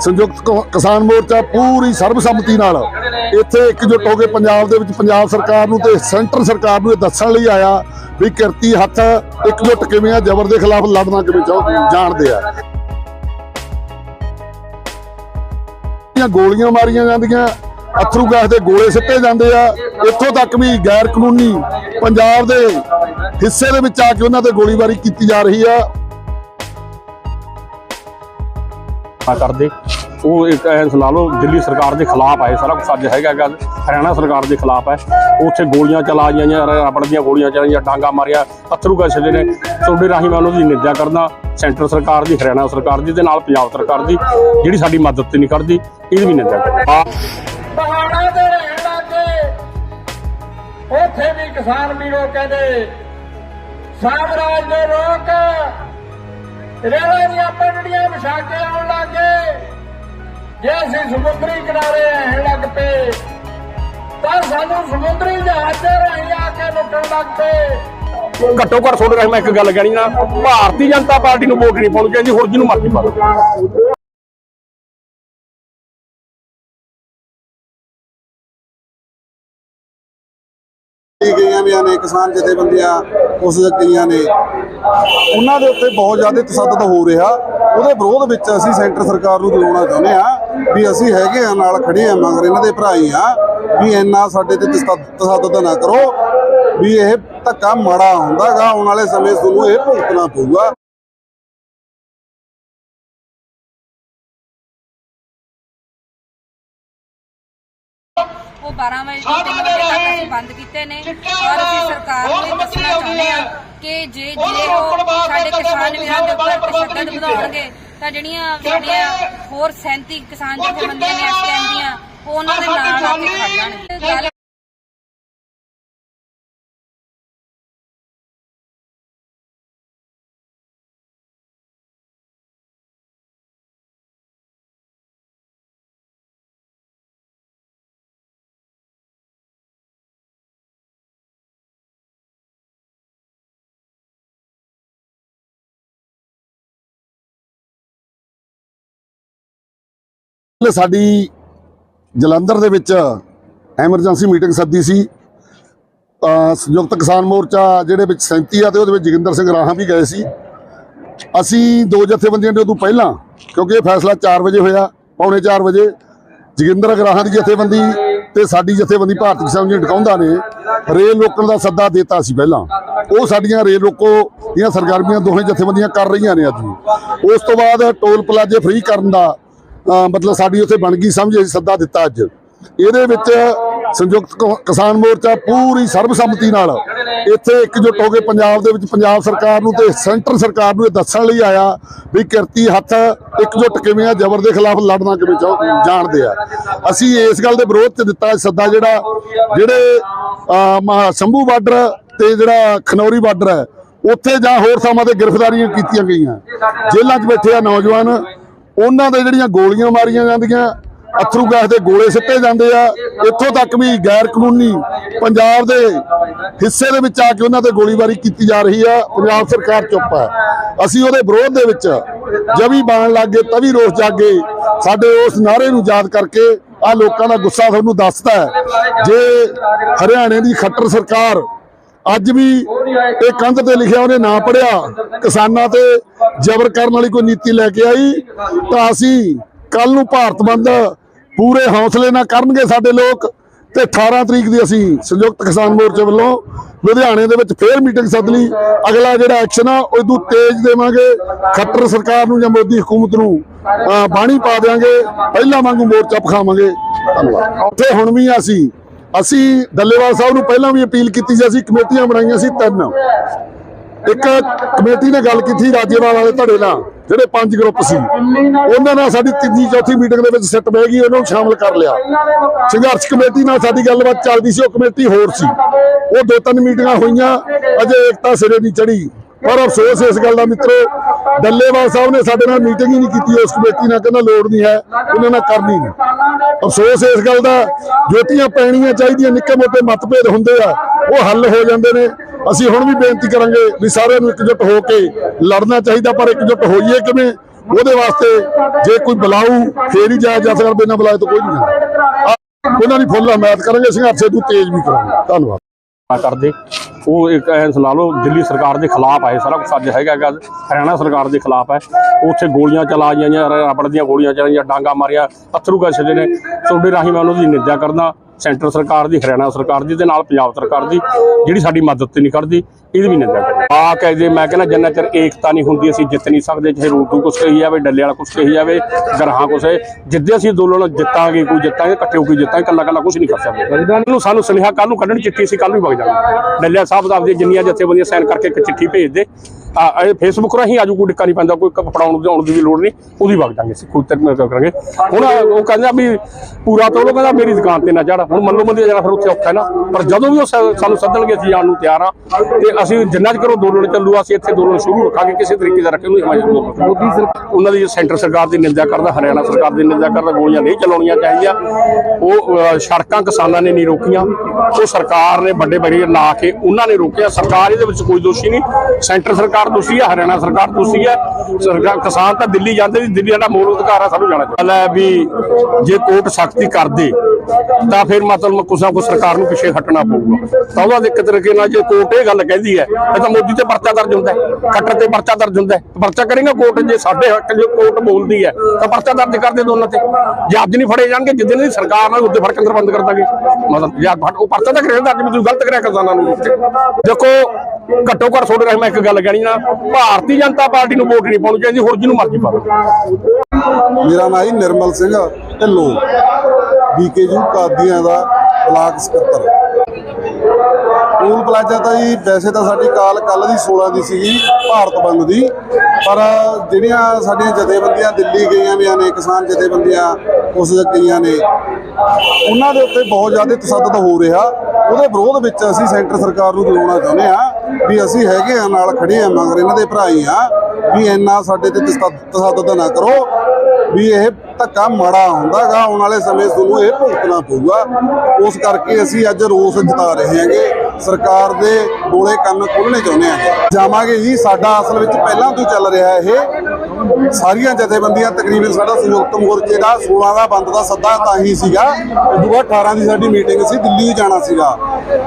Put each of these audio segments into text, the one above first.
ਸੰਯੁਕਤ ਕਿਸਾਨ ਮੋਰਚਾ ਪੂਰੀ ਸਰਬਸੰਮਤੀ ਨਾਲ ਇੱਥੇ ਇਕਜੁੱਟ ਹੋ ਕੇ ਪੰਜਾਬ ਦੇ ਵਿੱਚ ਪੰਜਾਬ ਸਰਕਾਰ ਨੂੰ ਤੇ ਸੈਂਟਰ ਸਰਕਾਰ ਨੂੰ ਇਹ ਦੱਸਣ ਲਈ ਆਇਆ ਵੀ ਕਿਰਤੀ ਹੱਥ ਇਕਜੁੱਟ ਕਿਵੇਂ ਆ, ਜ਼ਬਰ ਦੇ ਖਿਲਾਫ ਲੜਨਾ ਕਿਵੇਂ ਜਾਣਦੇ ਆ। ਦੀਆਂ ਗੋਲੀਆਂ ਮਾਰੀਆਂ ਜਾਂਦੀਆਂ, ਅਥਰੂ ਗੈਸ ਦੇ ਗੋਲੇ ਸਿੱਟੇ ਜਾਂਦੇ ਆ। ਇੱਥੋਂ ਤੱਕ ਵੀ ਗੈਰ ਕਾਨੂੰਨੀ ਪੰਜਾਬ ਦੇ ਹਿੱਸੇ ਦੇ ਵਿੱਚ ਆ ਕੇ ਉਹਨਾਂ ਤੇ ਗੋਲੀਬਾਰੀ ਕੀਤੀ ਜਾ ਰਹੀ ਆ। ਨਾ ਕਰਦੇ। ਉਹ ਇੱਕ ਐਂ ਲਾ ਲਓ, ਦਿੱਲੀ ਸਰਕਾਰ ਦੇ ਖਿਲਾਫ ਆਏ ਸਾਰਾ ਕੁਝ ਅੱਜ ਹੈਗਾ ਗਾ। ਹਰਿਆਣਾ ਸਰਕਾਰ ਦੇ ਖਿਲਾਫ ਹੈ। ਉੱਥੇ ਗੋਲੀਆਂ ਚਲਾ ਜਾਈਆਂ ਰਬੜ ਦੀਆਂ ਗੋਲੀਆਂ ਚਲਾਈਆਂ ਡਾਂਗਾ ਮਾਰਿਆ, ਅਥਰੂ ਗੈਸ ਦੇ ਨੇ। ਤੁਹਾਡੇ ਰਾਹੀਂ ਮੈਂ ਉਹਨਾਂ ਦੀ ਨਿੰਦਿਆ ਕਰਦਾ, ਸੈਂਟਰ ਸਰਕਾਰ ਦੀ, ਹਰਿਆਣਾ ਸਰਕਾਰ ਦੀ ਤੇ ਨਾਲ ਪੰਜਾਬ ਸਰਕਾਰ ਦੀ, ਜਿਹੜੀ ਸਾਡੀ ਮਦਦ ਤੇ ਨਹੀਂ ਕਰਦੀ, ਇਹਦੀ ਵੀ ਨਿੰਦਿਆ ਕਰਦਾ। ਪਹਾੜਾਂ ਦੇ ਰਹਿਣ ਲੱਗੇ। ਉੱਥੇ ਵੀ ਕਿਸਾਨ ਵੀਰੋ ਕਹਿੰਦੇ, ਸਾਮਰਾਜ ਦੇ ਲੋਕ ਰੇਲਾਂ ਦੀਆਂ ਪਟੜੀਆਂ ਵਿਛਾ ਕੇ ਆਉਣ ਲੱਗੇ ਜੇ ਅਸੀਂ ਸਮੁੰਦਰੀ ਕਿਨਾਰੇ ਰਹਿਣ ਲੱਗ ਪਏ, ਤਾਂ ਸਾਨੂੰ ਸਮੁੰਦਰੀ ਜਹਾਜ਼ ਤੇ ਰਾਹੀਂ ਆ ਕੇ ਲੁੱਟਣ ਲੱਗ ਪਏ। ਘੱਟੋ ਘੱਟ ਤੁਹਾਡੇ ਰਾਹੀਂ ਮੈਂ ਇੱਕ ਗੱਲ ਕਹਿਣੀ ਨਾ ਭਾਰਤੀ ਜਨਤਾ ਪਾਰਟੀ ਨੂੰ ਵੋਟ ਨਹੀਂ ਪਾਉਣੀ ਚਾਹੀਦੀ, ਹੋਰ ਜਿਹਨੂੰ ਮਰਜ਼ੀ ਪਾ ਲਓ ਨੇ ਕਿਸਾਨ ਜਥੇਬੰਦੀਆਂ ਉਸ ਗਈਆਂ ਨੇ, ਉਹਨਾਂ ਦੇ ਉੱਤੇ ਬਹੁਤ ਜ਼ਿਆਦਾ ਤਸੱਦਦ ਹੋ ਰਿਹਾ। ਉਹਦੇ ਵਿਰੋਧ ਵਿੱਚ ਅਸੀਂ ਸੈਂਟਰ ਸਰਕਾਰ ਨੂੰ ਬੁਲਾਉਣਾ ਚਾਹੁੰਦੇ ਆ ਵੀ ਅਸੀਂ ਹੈਗੇ ਆ, ਨਾਲ ਖੜੇ ਆ, ਮਗਰ ਇਹਨਾਂ ਦੇ ਭਰਾ ਹੀ ਆ, ਵੀ ਇੰਨਾ ਸਾਡੇ ਤੇ ਤਸੱਦ- ਤਸੱਦਦ ਨਾ ਕਰੋ, ਵੀ ਇਹ ਧੱਕਾ ਮਾੜਾ ਹੁੰਦਾਗਾ ਆਉਣ ਵਾਲੇ ਸਮੇਂ ਤੁਹਾਨੂੰ ਇਹ ਭੁਗਤਣਾ ਪਊਗਾ। ਉਹ 12 ਵਜੇ ਤੋਂ 3 ਵਜੇ ਤੱਕ ਅਸੀਂ ਬੰਦ ਕੀਤੇ ਨੇ। ਔਰ ਅਸੀਂ ਸਰਕਾਰ ਨੂੰ ਇਹ ਦੱਸਣਾ ਚਾਹੁੰਦੇ ਆ ਕਿ ਜੇ ਜੇ ਉਹ ਸਾਡੇ ਕਿਸਾਨ ਵੀਰਾਂ ਦੇ ਉੱਪਰ ਤਸ਼ੱਦਦ ਵਧਾਉਣਗੇ ਤਾਂ ਜਿਹੜੀਆਂ ਜਿਹੜੀਆਂ ਹੋਰ 37 ਕਿਸਾਨ ਜਥੇਬੰਦੀਆਂ ਨੇ ਇਸ ਟਾਈਮ ਦੀਆਂ ਉਹ ਉਹਨਾਂ ਦੇ ਨਾਲ ਆ ਕੇ ਖੜ ਜਾਣਗੇ। ਗੱਲ ਸਾਡੀ ਜਲੰਧਰ ਦੇ ਵਿੱਚ ਐਮਰਜੈਂਸੀ ਮੀਟਿੰਗ ਸੱਦੀ ਸੀ। ਸੰਯੁਕਤ ਕਿਸਾਨ ਮੋਰਚਾ ਜਿਹੜੇ ਵਿੱਚ 37 ਆ ਤੇ ਉਹਦੇ ਵਿੱਚ ਜੋਗਿੰਦਰ ਸਿੰਘ ਰਾਹਾਂ ਵੀ ਗਏ ਸੀ। ਅਸੀਂ ਦੋ ਜਥੇਬੰਦੀਆਂ ਦੇ ਉਦੋਂ ਪਹਿਲਾਂ, ਕਿਉਂਕਿ ਇਹ ਫੈਸਲਾ 4 ਵਜੇ ਹੋਇਆ, ਪੌਣੇ 4 ਵਜੇ, ਜੋਗਿੰਦਰ ਗਰਾਹਾਂ ਦੀ ਜਥੇਬੰਦੀ ਤੇ ਸਾਡੀ ਜਥੇਬੰਦੀ ਭਾਰਤੀ ਕਿਸਾਨ ਯੂਨੀਅਨ ਟਿਕਾਉਂਦਾ ਨੇ ਰੇਲ ਰੋਕਣ ਦਾ ਸੱਦਾ ਦਿੱਤਾ ਸੀ ਪਹਿਲਾਂ। ਉਹ ਸਾਡੀਆਂ ਰੇਲ ਰੋਕੋ ਦੀਆਂ ਸਰਗਰਮੀਆਂ ਦੋਹੇ ਜਥੇਬੰਦੀਆਂ ਕਰ ਰਹੀਆਂ ਨੇ ਅੱਜ ਵੀ। ਉਸ ਤੋਂ ਬਾਅਦ ਟੋਲ ਪਲਾਜ਼ੇ ਫ੍ਰੀ ਕਰਨ ਦਾ ਮਤਲਬ ਸਾਡੀ ਉੱਥੇ ਬਣ ਗਈ ਸਮਝ ਅਸੀਂ ਸੱਦਾ ਦਿੱਤਾ ਅੱਜ। ਇਹਦੇ ਵਿੱਚ ਸੰਯੁਕਤ ਕਿਸਾਨ ਮੋਰਚਾ ਪੂਰੀ ਸਰਬਸੰਮਤੀ ਨਾਲ ਇੱਥੇ ਇਕਜੁੱਟ ਹੋ ਕੇ ਪੰਜਾਬ ਦੇ ਵਿੱਚ ਪੰਜਾਬ ਸਰਕਾਰ ਨੂੰ ਤੇ ਸੈਂਟਰ ਸਰਕਾਰ ਨੂੰ ਇਹ ਦੱਸਣ ਲਈ ਆਇਆ ਵੀ ਕਿਰਤੀ ਹੱਥ ਇਕਜੁੱਟ ਕਿਵੇਂ ਆ ਜ਼ਬਰ ਦੇ ਖਿਲਾਫ ਲੜਨਾ ਕਿਵੇਂ ਜਾਣਦੇ ਆ। ਅਸੀਂ ਇਸ ਗੱਲ ਦੇ ਵਿਰੋਧ ਚ ਦਿੱਤਾ ਸੱਦਾ ਜਿਹੜਾ ਜਿਹੜੇ ਅਹ, ਮਹਾ- ਸ਼ੰਭੂ ਬਾਰਡਰ ਤੇ ਜਿਹੜਾ ਖਨੌਰੀ ਬਾਰਡਰ ਹੈ ਉੱਥੇ ਜਾਂ ਹੋਰ ਥਾਵਾਂ ਤੇ ਗ੍ਰਿਫਤਾਰੀਆਂ ਕੀਤੀਆਂ ਗਈਆਂ। ਜੇਲ੍ਹਾਂ 'ਚ ਬੈਠੇ ਆ ਨੌਜਵਾਨ ਉਹਨਾਂ ਦੇ ਜਿਹੜੀਆਂ ਗੋਲੀਆਂ ਮਾਰੀਆਂ ਜਾਂਦੀਆਂ, ਅਥਰੂ ਗੈਸ ਦੇ ਗੋਲੇ ਸਿੱਟੇ ਜਾਂਦੇ ਆ, ਇੱਥੋਂ ਤੱਕ ਵੀ ਗੈਰ ਕਾਨੂੰਨੀ ਪੰਜਾਬ ਦੇ ਹਿੱਸੇ ਦੇ ਵਿੱਚ ਆ ਕੇ ਉਹਨਾਂ ਤੇ ਗੋਲੀਬਾਰੀ ਕੀਤੀ ਜਾ ਰਹੀ ਆ, ਪੰਜਾਬ ਸਰਕਾਰ ਚੁੱਪ ਹੈ ਅਸੀਂ ਉਹਦੇ ਵਿਰੋਧ ਦੇ ਵਿੱਚ ਜਵੀ ਬਾਣ ਲੱਗੇ ਤਵੀ ਰੋਸ ਜਾਗੇ ਸਾਡੇ ਉਸ ਨਾਰੇ ਨੂੰ ਯਾਦ ਕਰਕੇ ਆ ਲੋਕਾਂ ਦਾ ਗੁੱਸਾ ਤੁਹਾਨੂੰ ਦੱਸਦਾ ਜੇ ਹਰਿਆਣੇ ਦੀ ਖੱਟਰ ਸਰਕਾਰ ਅੱਜ ਵੀ ਇਹ ਕੰਧ ਤੇ ਲਿਖਿਆ ਉਹਨੇ ਨਾ ਪੜਿਆ। ਕਿਸਾਨਾਂ ਤੇ ਜ਼ਬਰ ਕਰਨ ਵਾਲੀ ਕੋਈ ਨੀਤੀ ਲੈ ਕੇ ਆਈ। ਤਾਂ ਅਸੀਂ ਕੱਲ ਨੂੰ ਭਾਰਤ ਬੰਦ ਪੂਰੇ ਹੌਸਲੇ ਨਾਲ ਕਰਨਗੇ ਸਾਡੇ ਲੋਕ। ਤੇ 18 ਤਰੀਕ ਦੀ ਅਸੀਂ ਸੰਯੁਕਤ ਕਿਸਾਨ ਮੋਰਚੇ ਵੱਲੋਂ ਲੁਧਿਆਣੇ ਦੇ ਵਿੱਚ ਫੇਰ ਮੀਟਿੰਗ ਸੱਦ ਲਈ। ਅਗਲਾ ਜਿਹੜਾ ਐਕਸ਼ਨ ਆ ਉਹ ਇਦੋਂ ਤੇਜ਼ ਦੇਵਾਂਗੇ। ਖੱਟਰ ਸਰਕਾਰ ਨੂੰ ਜਾਂ ਮੋਦੀ ਹਕੂਮਤ ਨੂੰ ਅਹ, ਬਾਣੀ ਪਾ ਦੇਵਾਂਗੇ ਪਹਿਲਾਂ ਵਾਂਗੂ ਮੋਰਚਾ ਪਖਾਵਾਂਗੇ। ਧੰਨਵਾਦ। ਉੱਥੇ ਹੁਣ ਵੀ ਅਸੀਂ ਅਸੀਂ ਡੱਲੇਵਾਲ ਸਾਹਿਬ ਨੂੰ ਪਹਿਲਾਂ ਵੀ ਅਪੀਲ ਕੀਤੀ ਸੀ, ਅਸੀਂ ਕਮੇਟੀਆਂ ਬਣਾਈਆਂ ਸੀ ਤਿੰਨ। ਇੱਕ ਕਮੇਟੀ ਨੇ ਗੱਲ ਕੀਤੀ ਰਾਜੇਵਾਲ ਵਾਲੇ ਧੜੇ ਨਾਲ, ਜਿਹੜੇ ਪੰਜ ਗਰੁੱਪ ਸੀ। ਉਹਨਾਂ ਨਾਲ ਸਾਡੀ ਤੀਜੀ ਚੌਥੀ ਮੀਟਿੰਗ ਦੇ ਵਿੱਚ ਸਿੱਟ ਬਹਿ ਗਈ, ਉਹਨਾਂ ਨੂੰ ਸ਼ਾਮਲ ਕਰ ਲਿਆ। ਸੰਘਰਸ਼ ਕਮੇਟੀ ਨਾਲ ਸਾਡੀ ਗੱਲਬਾਤ ਚੱਲਦੀ ਸੀ, ਉਹ ਕਮੇਟੀ ਹੋਰ ਸੀ। ਉਹ ਦੋ ਤਿੰਨ ਮੀਟਿੰਗਾਂ ਹੋਈਆਂ, ਅਜੇ ਏਕਤਾ ਸਿਰੇ ਨਹੀਂ ਚੜੀ ਪਰ ਅਫਸੋਸ ਇਸ ਗੱਲ ਦਾ ਮਿੱਤਰੋ, ਡੱਲੇਵਾਲ ਸਾਹਿਬ ਨੇ ਸਾਡੇ ਨਾਲ ਮੀਟਿੰਗ ਹੀ ਨਹੀਂ ਕੀਤੀ, ਉਸ ਕਮੇਟੀ ਨਾਲ ਕਹਿੰਦਾ ਲੋੜ ਨਹੀਂ ਹੈ ਉਹਨਾਂ ਨਾਲ ਕਰਨੀ ਨਹੀਂ। ਅਫਸੋਸ ਇਸ ਗੱਲ ਦਾ, ਜੋਤੀਆਂ ਪੈਣੀਆਂ ਚਾਹੀਦੀਆਂ, ਨਿੱਕੇ ਮੋਟੇ ਮਤਭੇਦ ਹੁੰਦੇ ਆ, ਉਹ ਹੱਲ ਹੋ ਜਾਂਦੇ ਨੇ। ਅਸੀਂ ਹੁਣ ਵੀ ਬੇਨਤੀ ਕਰਾਂਗੇ ਵੀ ਸਾਰਿਆਂ ਨੂੰ ਇਕਜੁੱਟ ਹੋ ਕੇ ਲੜਨਾ ਚਾਹੀਦਾ, ਪਰ ਇਕਜੁੱਟ ਹੋਈਏ ਕਿਵੇਂ? ਉਹਦੇ ਵਾਸਤੇ ਜੇ ਕੋਈ ਬੁਲਾਊ, ਫੇਰ ਹੀ ਜਾਇਆ ਜਾ ਸਕਦਾ, ਬਿਨਾਂ ਬੁਲਾਏ ਤਾਂ ਕੋਈ ਨਹੀਂ ਜਾਂਦਾ। ਉਹਨਾਂ ਦੀ ਫੁੱਲ ਹਮਾਇਤ ਕਰਾਂਗੇ, ਸੰਘਰਸ਼ ਨੂੰ ਤੇਜ਼ ਵੀ ਕਰਾਂਗੇ। ਧੰਨਵਾਦ। ਕਰਦੇ। ਉਹ ਇੱਕ ਐਂ ਲਾ ਲਓ, ਦਿੱਲੀ ਸਰਕਾਰ ਦੇ ਖਿਲਾਫ ਆਏ ਸਾਰਾ ਕੁਝ ਅੱਜ ਹੈਗਾ ਗਾ ਹਰਿਆਣਾ ਸਰਕਾਰ ਦੇ ਖਿਲਾਫ ਹੈ ਉੱਥੇ ਗੋਲੀਆਂ ਚਲਾ ਜਾਈਆਂ ਰਬੜ ਦੀਆਂ ਗੋਲੀਆਂ ਚਲਾਈਆਂ, ਡਾਂਗਾ ਮਾਰਿਆ, ਅਥਰੂ ਗੈਸ ਦੇ ਨੇ। ਤੁਹਾਡੇ ਰਾਹੀਂ ਮੈਂ ਉਹਨਾਂ ਦੀ ਨਿੰਦਿਆ ਕਰਦਾ। ਸੈਂਟਰ ਸਰਕਾਰ ਦੀ ਹਰਿਆਣਾ ਸਰਕਾਰ ਦੀ ਤੇ ਨਾਲ ਪੰਜਾਬ ਸਰਕਾਰ ਦੀ ਜਿਹੜੀ ਸਾਡੀ ਮਦਦ ਤੇ ਨਹੀਂ ਕਰਦੀ ਇਹਦੀ ਵੀ ਨਿੰਦਿਆ ਕਰਦਾ ਆ ਕਹਿੰਦੇ ਮੈਂ ਕਹਿੰਦਾ ਜਿੰਨਾ ਚਿਰ ਏਕਤਾ ਨਹੀਂ ਹੁੰਦੀ ਅਸੀਂ ਜਿੱਤ ਨਹੀਂ ਸਕਦੇ ਚਾਹੇ ਰੂਟੂ ਕੁਛ ਕਹੀ ਜਾਵੇ ਡੱਲੇ ਵਾਲਾ ਕੁਛ ਕਹੀ ਜਾਵੇ ਗਰਹਾਂ ਕੁਛ ਜਿੱਦੇ ਅਸੀਂ ਅੰਦੋਲਨ ਜਿੱਤਾਂਗੇ ਕੋਈ ਜਿੱਤਾਂਗੇ ਇਕੱਠੇ ਹੋ ਕੇ ਜਿੱਤਾਂਗੇ ਕੱਲਾ ਕੱਲਾ ਕੁਛ ਨਹੀਂ ਕਰ ਸਕਦੇ। ਨੂੰ ਸਾਨੂੰ ਸੁਨੇਹਾ ਕੱਲ ਨੂੰ ਕੱਢਣ ਚਿੱਠੀ ਸੀ ਕੱਲ ਨੂੰ ਵਗ ਜਾਣਾ ਡੱਲਿਆ ਸਾਹਿਬ ਦਾ ਆਪਦੀ ਜਿੰਨੀਆਂ ਜਥੇਬੰਦੀਆਂ ਸਾਈਨ ਕਰਕੇ ਇੱਕ ਚਿੱਠੀ ਭੇਜ ਦੇ ਇਹ ਫੇਸਬੁੱਕ ਰਾਹੀਂ ਆਜੂ ਕੋਈ ਟਿੱਕਾ ਨਹੀਂ ਪੈਂਦਾ ਕੋਈ ਫੜਾਉਣ ਦੀ ਆਉਣ ਦੀ ਵੀ ਲੋੜ ਨਹੀਂ ਉਹਦੀ ਵਗ ਜਾਾਂਗੇ ਅਸੀਂ ਕੋਈ ਤੱਕ ਕਰਾਂਗੇ। ਹੁਣ ਉਹ ਕਹਿੰਦਾ ਵੀ ਪੂਰਾ ਤੋਲੋ ਕਹਿੰਦਾ ਮੇਰੀ ਦੁਕਾਨ ਤੇ ਨਾ ਚੜ ਹੁਣ ਮੰਨੋ ਮੰਦੀ ਜਾਣਾ ਫਿਰ ਉੱਥੇ ਔਖਾ ਹੈ ਨਾ ਪਰ ਜਦੋਂ ਵੀ ਉਹ ਸਾਨੂੰ ਸੱਦਣਗੇ ਅਸੀਂ ਜਾਣ ਨੂੰ ਤਿਆਰ ਆ ਤੇ ਅਸੀਂ ਜਿੰਨਾ ਚਿਰ ਉਹ ਅੰਦੋਲਨ ਚੱਲੂ ਅਸੀਂ ਇੱਥੇ ਅੰਦੋਲਨ ਸ਼ੁਰੂ ਰੱਖਾਂਗੇ ਕਿਸੇ ਤਰੀਕੇ ਦਾ ਰੱਖੇ ਉਹਨੂੰ ਹਿਮਾਇਤ ਮੋਦੀ ਉਹਨਾਂ ਦੀ ਸੈਂਟਰ ਸਰਕਾਰ ਦੀ ਨਿੰਦਿਆ ਕਰਦਾ ਹਰਿਆਣਾ ਸਰਕਾਰ ਦੀ ਨਿੰਦਿਆ ਕਰਦਾ ਗੋਲੀਆਂ ਨਹੀਂ ਚਲਾਉਣੀਆਂ ਚਾਹੀਦੀਆਂ। ਉਹ ਸੜਕਾਂ ਕਿਸਾਨਾਂ ਨੇ ਨਹੀਂ ਰੋਕੀਆਂ ਉਹ ਸਰਕਾਰ ਨੇ ਵੱਡੇ ਬੈਰੀਅਰ ਲਾ ਕੇ ਉਹਨਾਂ ਨੇ ਰੋਕਿਆ ਸਰਕਾਰ ਇਹਦੇ ਵਿੱਚ ਕੋਈ ਦੋਸ਼ੀ ਨਹੀਂ ਸੈਂਟਰ ਸਰਕਾਰ ਦੋਸ਼ੀ ਹੈ ਹਰਿਆਣਾ ਸਰਕਾਰ ਦੋਸ਼ੀ ਹੈ ਸਰਕਾਰ ਕਿਸਾਨ ਤਾਂ ਦਿੱਲੀ ਜਾਂਦੇ ਸੀ ਦਿੱਲੀ ਸਾਡਾ ਮੂਲ ਅਧਿਕਾਰ ਆ, ਸਾਨੂੰ ਜਾਣਾ ਚਾਹੀਦਾ। ਹੈ ਵੀ ਜੇ ਕੋਰਟ ਸਖਤੀ ਕਰਦੇ ਤਾਂ ਫਿਰ ਮਤਲਬ ਕੁਛ ਨਾ ਕੁਛ ਸਰਕਾਰ ਨੂੰ ਪਿੱਛੇ ਹਟਣਾ ਪਊਗਾ। ਤਾਂ ਉਹਦਾ ਇੱਕ ਤਰੀਕੇ ਨਾਲ ਜੇ ਕੋਰਟ ਇਹ ਗੱਲ ਕਹਿੰਦੀ ਹੈ, ਇਹ ਤਾਂ ਮੋਦੀ ਤੇ ਪਰਚਾ ਦਰਜ ਹੁੰਦਾ ਖੱਟਰ ਤੇ ਪਰਚਾ ਦਰਜ ਹੁੰਦਾ ਪਰਚਾ ਕਰੇਗਾ ਕੋਰਟ, ਜੇ ਸਾਡੇ ਹੱਕ ਜੇ ਕੋਰਟ ਬੋਲਦੀ ਹੈ, ਤਾਂ ਪਰਚਾ ਦਰਜ ਕਰਦੇ ਦੋਨਾਂ ਤੇ। ਜੇ ਅੱਜ ਨਹੀਂ ਫੜੇ ਜਾਣਗੇ, ਜਿੱਦਣ ਦੀ ਸਰਕਾਰ ਨਾਲ ਉੱਤੇ ਫੜ ਕੇ ਅੰਦਰ ਬੰਦ ਕਰ ਦਾਂਗੇ। ਮਤਲਬ ਯਾਰ ਉਹ ਪਰਚਾ ਤਾਂ ਕਰੇਗਾ ਅੱਜ ਵੀ ਤੁਸੀਂ ਗਲਤ ਕਰਿਆ ਕਿਸਾਨਾਂ ਨੂੰ। ਦੇਖੋ ਘੱਟੋ ਘੱਟ ਤੁਹਾਡੇ ਰਾਹੀਂ ਮੈਂ ਇੱਕ ਗੱਲ ਕਹਿਣੀ ਨਾ ਭਾਰਤੀ ਜਨਤਾ ਪਾਰਟੀ ਨੂੰ ਵੋਟ ਨਹੀਂ ਪਾਉਣੀ ਚਾਹੀਦੀ, ਹੋਰ ਜਿਹਨੂੰ ਮਰਜ਼ੀ ਪਾ ਮੇਰਾ ਨਾਮ ਜੀ ਨਿਰਮਲ ਸਿੰਘ ਢਿੱਲੋਂ। ਬੀਕੇਯੂ ਕਾਦੀਆਂ ਦਾ ਬਲਾਕ ਸਕੱਤਰ। ਟੂਲ ਪਲਾਜ਼ਾ ਤਾਂ ਜੀ, ਵੈਸੇ ਤਾਂ ਸਾਡੀ ਕਾਲ ਕੱਲ ਦੀ 16 ਦੀ ਸੀਗੀ, ਭਾਰਤ ਬੰਦ ਦੀ। ਪਰ ਜਿਹੜੀਆਂ ਸਾਡੀਆਂ ਜਥੇਬੰਦੀਆਂ ਦਿੱਲੀ ਗਈਆਂ ਵੀ ਨੇ ਕਿਸਾਨ ਜਥੇਬੰਦੀਆਂ, ਉਸ ਗਈਆਂ ਨੇ, ਉਹਨਾਂ ਦੇ ਉੱਤੇ ਬਹੁਤ ਜ਼ਿਆਦਾ ਤਸੱਦਦ ਹੋ ਰਿਹਾ। ਉਹਦੇ ਵਿਰੋਧ ਵਿੱਚ ਅਸੀਂ ਸੈਂਟਰ ਸਰਕਾਰ ਨੂੰ ਬੁਲਾਉਣਾ ਚਾਹੁੰਦੇ ਆ ਵੀ ਅਸੀਂ ਹੈਗੇ ਆ, ਨਾਲ ਖੜੇ ਆ, ਮਗਰ ਇਹਨਾਂ ਦੇ ਭਰਾ ਹੀ ਆ, ਵੀ ਇੰਨਾ ਸਾਡੇ ਤੇ ਤਸੱਦ- ਤਸੱਦਦ ਨਾ ਕਰੋ, ਵੀ ਇਹ ਧੱਕਾ ਮਾੜਾ ਹੁੰਦਾਗਾ ਆਉਣ ਵਾਲੇ ਸਮੇਂ ਤੁਹਾਨੂੰ ਇਹ ਭੁਗਤਣਾ ਪਊਗਾ। ਉਸ ਕਰਕੇ ਅਸੀਂ ਅੱਜ ਰੋਸ ਜਤਾ ਰਹੇ ਹਾਂਗੇ। ਸਰਕਾਰ ਦੇ ਗੋਲੇ ਕੰਨ ਖੋਲਣੇ ਚਾਹੁੰਦੇ ਹਾਂ ਜਾਵਾਂਗੇ ਜੀ, ਸਾਡਾ ਅਸਲ ਵਿੱਚ ਪਹਿਲਾਂ ਤੋਂ ਚੱਲ ਰਿਹਾ ਇਹ। ਸਾਰੀਆਂ ਜਥੇਬੰਦੀਆਂ ਤਕਰੀਬਨ ਸਾਡਾ ਸੰਯੁਕਤ ਮੋਰਚੇ ਦਾ 16 ਦਾ, ਬੰਦ ਦਾ ਸੱਦਾ ਤਾਂ ਹੀ ਸੀਗਾ। ਉਦੋਂ ਬਾਅਦ 18 ਦੀ ਸਾਡੀ ਮੀਟਿੰਗ ਸੀ, ਦਿੱਲੀ ਜਾਣਾ ਸੀਗਾ।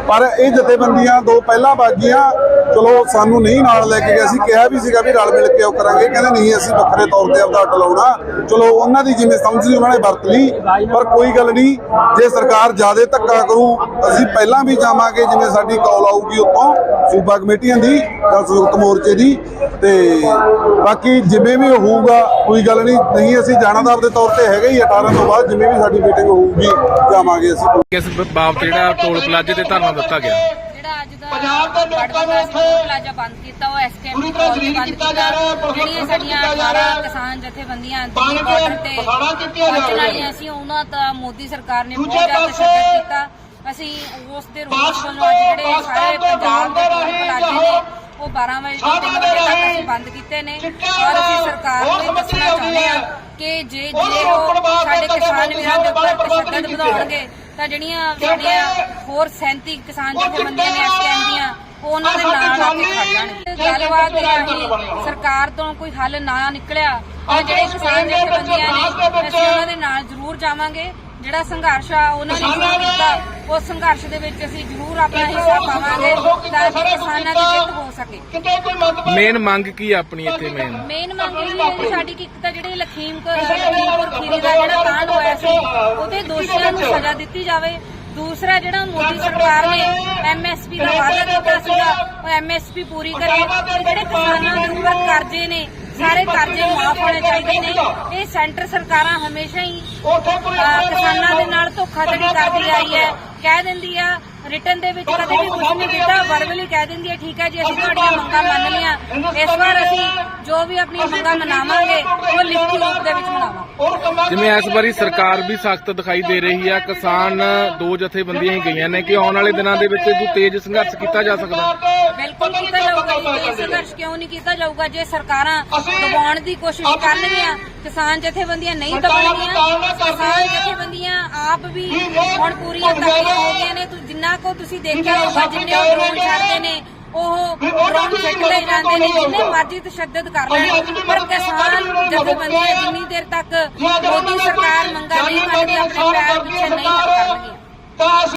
ਪਰ ਇਹ ਜਥੇਬੰਦੀਆਂ ਦੋ ਪਹਿਲਾਂ ਬਾਗੀਆਂ ਚਲੋ ਸਾਨੂੰ ਨਹੀਂ ਨਾਲ ਲੈ ਕੇ ਗਏ। ਅਸੀਂ ਕਿਹਾ ਵੀ ਸੀਗਾ ਵੀ ਰਲ ਮਿਲ ਕੇ ਉਹ ਕਰਾਂਗੇ। ਕਹਿੰਦੇ ਨਹੀਂ, ਅਸੀਂ ਵੱਖਰੇ ਤੌਰ ਤੇ ਆਪਦਾ ਅੱਡ ਲਾਉਣਾ। ਚਲੋ ਉਹਨਾਂ ਦੀ ਜਿਵੇਂ ਸਮਝ ਸੀ, ਉਹਨਾਂ ਨੇ ਵਰਤ ਲਈ। ਪਰ ਕੋਈ ਗੱਲ ਨਹੀਂ, ਜੇ ਸਰਕਾਰ ਜ਼ਿਆਦਾ ਧੱਕਾ ਕਰੂ, ਅਸੀਂ ਪਹਿਲਾਂ ਵੀ ਜਾਵਾਂਗੇ, ਜਿਵੇਂ ਸਾਡੀ ਕਾਲ ਆਊਗੀ ਉੱਥੋਂ। ਸੂਬਾ ਕਮੇਟੀਆਂ ਦੀ ਜਾਂ ਸੰਯੁਕਤ ਮੋਰਚੇ ਦੀ। ਤੇ ਬਾਕੀ ਜਿਵੇਂ ਵੀ ਹੋਊਗਾ ਕੋਈ ਗੱਲ ਨਹੀਂ ਨਹੀਂ ਅਸੀਂ ਜਾਣਾ ਤਾਂ ਆਪਦੇ ਤੌਰ ਤੇ ਹੈਗਾ ਹੀ 18 ਤੋਂ ਬਾਅਦ ਜਿਵੇਂ ਵੀ ਸਾਡੀ ਮੀਟਿੰਗ ਹੋਊਗੀ ਜਾਵਾਂਗੇ ਅਸੀਂ। ਕਿਸ ਬਾਬਤ ਜਿਹੜਾ ਟੋਲ ਪਲਾਜ਼ੇ ਤੇ ਧਰਨਾ ਦਿੱਤਾ ਗਿਆ? ਜਿਹੜਾ ਅੱਜ ਦਾ ਪੰਜਾਬ ਦੇ ਲੋਕਾਂ ਨੇ ਪਲਾਜ਼ਾ ਬੰਦ ਕੀਤਾ ਉਹ ਐਸਕੇਐਮ ਦੀ ਕਾਲ ਤੇ ਬੰਦ ਕੀਤਾ ਜਿਹੜੀਆਂ ਸਾਡੀਆਂ 12 ਕਿਸਾਨ ਜਥੇਬੰਦੀਆਂ ਦਿੱਲੀ ਬਾਰਡਰ ਤੇ ਪਹੁੰਚਣ ਵਾਲੀਆਂ ਸੀ ਉਹਨਾਂ ਦਾ ਮੋਦੀ ਸਰਕਾਰ ਨੇ ਬਹੁਤ ਜ਼ਿਆਦਾ ਤਸ਼ੱਦਦ ਕੀਤਾ। ਅਸੀਂ ਉਸ ਦੇ ਰੋਸ ਅੱਜ ਜਿਹੜੇ ਸਾਰੇ ਪੰਜਾਬ ਦੇ ਪਲਾਜ਼ੇ ਨੇ ਉਹ 12 ਵਜੇ ਤੋਂ 3 ਵਜੇ ਤੱਕ ਅਸੀਂ ਬੰਦ ਕੀਤੇ ਨੇ। ਔਰ ਅਸੀਂ ਸਰਕਾਰ ਨੂੰ ਦੱਸਣਾ ਚਾਹੁੰਦੇ ਹਾਂ ਕਿ ਜੇ ਜੇ ਉਹ ਸਾਡੇ ਕਿਸਾਨ ਵੀਰਾਂ ਦੇ ਉੱਪਰ ਤਸ਼ੱਦਦ ਵਧਾਉਣਗੇ ਤਾਂ ਜਿਹੜੀਆਂ ਸਾਡੀਆਂ ਹੋਰ 37 ਕਿਸਾਨ ਜਥੇਬੰਦੀਆਂ ਨੇ ਉਹ ਉਹਨਾਂ ਦੇ ਨਾਲ ਆ ਕੇ ਖੜ ਜਾਣਗੇ। ਗੱਲਬਾਤ ਰਾਹੀਂ ਸਰਕਾਰ ਤੋਂ ਕੋਈ ਹੱਲ ਨਾ ਨਿਕਲਿਆ ਤਾਂ ਜਿਹੜੇ ਕਿਸਾਨ ਜਥੇਬੰਦੀਆਂ ਨੇ ਅਸੀਂ ਉਹਨਾਂ ਦੇ ਨਾਲ ਜ਼ਰੂਰ ਜਾਵਾਂਗੇ। ਜਿਹੜਾ ਸੰਘਰਸ਼ ਆ ਉਹਨਾਂ ਨੇ ਸ਼ੁਰੂ ਕੀਤਾ। ਉਸ ਸੰਘਰਸ਼ ਦੇ ਵਿੱਚ ਅਸੀਂ ਜ਼ਰੂਰ ਆਪਣਾ ਹਿੱਸਾ ਪਾਵਾਂਗੇ ਤਾਂ ਕਿ ਕਿਸਾਨਾਂ ਦੀ ਜਿੱਤ ਸਕੇ। ਮੇਨ ਮੰਗ ਕੀ ਆ ਆਪਣੀ ਇੱਥੇ ਮੇਨ ਮੇਨ ਮੰਗ ਇਹ ਹੈ ਕਿ ਸਾਡੀ ਕਿ ਇੱਕ ਤਾਂ ਜਿਹੜੇ ਲਖੀਮਪੁਰ ਲਖੀਮਪੁਰ ਖੀਰੀ ਦਾ ਜਿਹੜਾ ਕਾਂਡ ਹੋਇਆ ਸੀ ਉਹਦੇ ਦੋਸ਼ੀਆਂ ਨੂੰ ਸਜ਼ਾ ਦਿੱਤੀ ਜਾਵੇ। ਦੂਸਰਾ ਜਿਹੜਾ ਮੋਦੀ ਸਰਕਾਰ ਨੇ ਐਮਐਸਪੀ ਦਾ ਵਾਅਦਾ ਕੀਤਾ ਸੀਗਾ ਉਹ ਐਮਐਸਪੀ ਪੂਰੀ ਕਰੇ। ਤੇ ਜਿਹੜੇ ਕਿਸਾਨਾਂ ਦੇ ਉੱਪਰ ਕਰਜ਼ੇ ਨੇ ਸਾਰੇ ਕਰਜ਼ੇ ਮਾਫ ਹੋਣੇ ਚਾਹੀਦੇ ਨੇ। ਇਹ ਸੈਂਟਰ ਸਰਕਾਰਾਂ ਹਮੇਸ਼ਾ ਹੀ ਕਿਸਾਨਾਂ ਦੇ ਨਾਲ ਧੋਖਾਧੜੀ ਕਰਦੀ ਆਈ ਹੈ। ਕਹਿ ਦਿੰਦੀ ਆ ਰਿਟਰਨ ਦੇ ਵਿੱਚ ਕਦੇ ਵੀ ਕੁਝ ਨਹੀਂ ਦਿੱਤਾ ਵਰਬਲੀ ਕਹਿ ਦਿੰਦੀ ਹੈ ਠੀਕ ਹੈ ਜੀ ਅਸੀਂ ਤੁਹਾਡੀਆਂ ਮੰਗਾਂ ਮੰਨ ਲਈਆਂ। ਇਸ ਵਾਰ ਅਸੀਂ ਜੋ ਵੀ ਆਪਣੀਆਂ ਮੰਗਾਂ ਮਨਾਵਾਂਗੇ ਉਹ ਲਿਖਤੀ ਰੂਪ ਦੇ ਵਿੱਚ ਮਨਾਵਾਂਗੇ। ਜਿਵੇਂ ਇਸ ਵਾਰੀ ਸਰਕਾਰ ਵੀ ਸਖਤ ਦਿਖਾਈ ਦੇ ਰਹੀ ਆ ਕਿਸਾਨ ਦੋ ਜਥੇਬੰਦੀਆਂ ਹੀ ਗਈਆਂ ਨੇ ਕਿ ਆਉਣ ਵਾਲੇ ਦਿਨਾਂ ਦੇ ਵਿੱਚ ਜੋ ਤੇਜ਼ ਸੰਘਰਸ਼ ਕੀਤਾ ਜਾ ਸਕਦਾ ਬਿਲਕੁਲ ਕੀਤਾ ਜਾਊਗਾ ਜੀ ਇਹ ਸੰਘਰਸ਼ ਕਿਉਂ ਨਹੀਂ ਕੀਤਾ ਜਾਊਗਾ? ਜੇ ਸਰਕਾਰਾਂ ਦਬਾਉਣ ਦੀ ਕੋਸ਼ਿਸ਼ ਕਰਨਗੀਆਂ ਕਿਸਾਨ ਜਥੇਬੰਦੀਆਂ ਨਹੀਂ ਦਬਾਉਣਗੀਆਂ ਕਿਸਾਨ ਆਪ ਵੀ ਹੁਣ ਪੂਰੀਆਂ ਤਕੜੀਆਂ ਹੋ ਗਈਆਂ ਨੇ ਤੁਸੀਂ ਜਿੰਨਾ ਕੋ ਤੁਸੀਂ ਦੇਖਿਆ ਹੋਊਗਾ ਜਿੰਨੇ ਉਹ ਡਰੋਨ ਛੱਡਦੇ ਨੇ ਉਹ ਡਰੋਨ ਸਿੱਟਦੇ ਜਾਂਦੇ ਨੇ ਜਿੰਨੇ ਮਰਜ਼ੀ ਤਸ਼ੱਦਦ ਕਰ ਲੈਣ ਪਰ ਕਿਸਾਨ ਜਥੇਬੰਦੀਆਂ ਜਿੰਨੀ ਦੇਰ ਤੱਕ ਮੋਦੀ ਸਰਕਾਰ ਮੰਗਾ ਨਹੀਂ ਮੰਨਦੀ ਆਪਣੇ ਪੈਰ ਪਿੱਛੇ ਨਹੀਂ ਹਟ ਕਰਨਗੀਆਂ